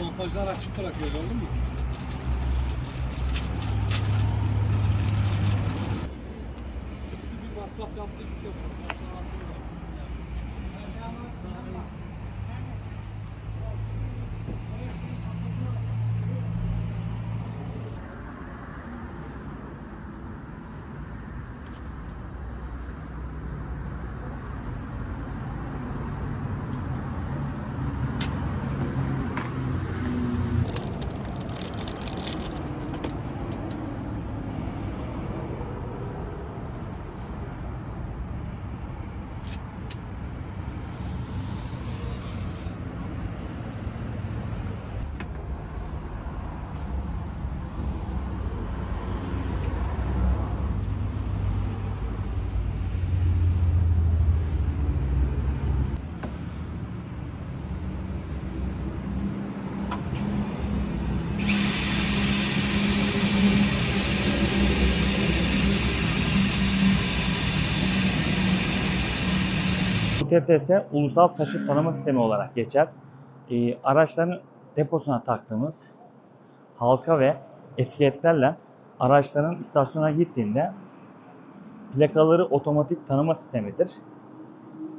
Pompajlar açık bırakıyor gördün mü? Bir masraf yaptık yok. Masraf UTTS Ulusal Taşıt Tanıma Sistemi olarak geçer. Ee, araçların deposuna taktığımız halka ve etiketlerle araçların istasyona gittiğinde plakaları otomatik tanıma sistemidir.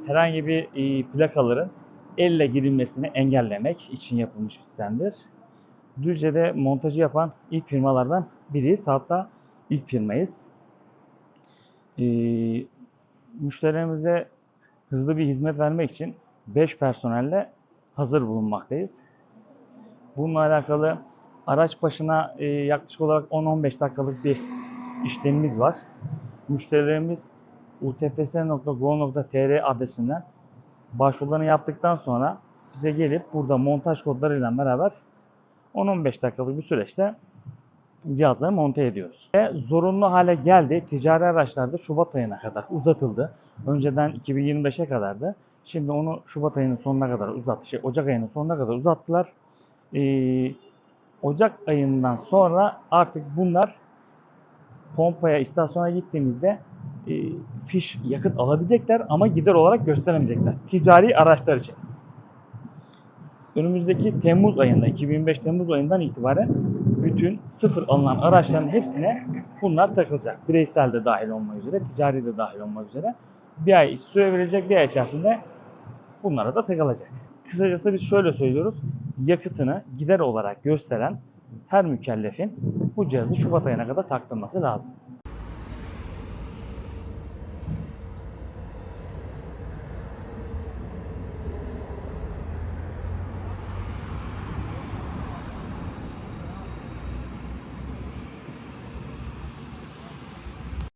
Herhangi bir e, plakaların elle girilmesini engellemek için yapılmış bir sistemdir. Düzce'de montajı yapan ilk firmalardan biriyiz. Hatta ilk firmayız. Ee, müşterilerimize hızlı bir hizmet vermek için 5 personelle hazır bulunmaktayız. Bununla alakalı araç başına e, yaklaşık olarak 10-15 dakikalık bir işlemimiz var. Müşterilerimiz utps.go.tr adresinden başvurularını yaptıktan sonra bize gelip burada montaj kodlarıyla beraber 10-15 dakikalık bir süreçte cihazları monte ediyoruz. Ve zorunlu hale geldi. Ticari araçlarda Şubat ayına kadar uzatıldı. Önceden 2025'e kadardı. Şimdi onu Şubat ayının sonuna kadar uzattı. Şey, Ocak ayının sonuna kadar uzattılar. Ee, Ocak ayından sonra artık bunlar pompaya, istasyona gittiğimizde e, fiş yakıt alabilecekler ama gider olarak gösteremeyecekler. Ticari araçlar için. Önümüzdeki Temmuz ayında, 2025 Temmuz ayından itibaren bütün sıfır alınan araçların hepsine bunlar takılacak. Bireysel de dahil olmak üzere, ticari de dahil olmak üzere. Bir ay süre verilecek, bir ay içerisinde bunlara da takılacak. Kısacası biz şöyle söylüyoruz. Yakıtını gider olarak gösteren her mükellefin bu cihazı Şubat ayına kadar taktırması lazım.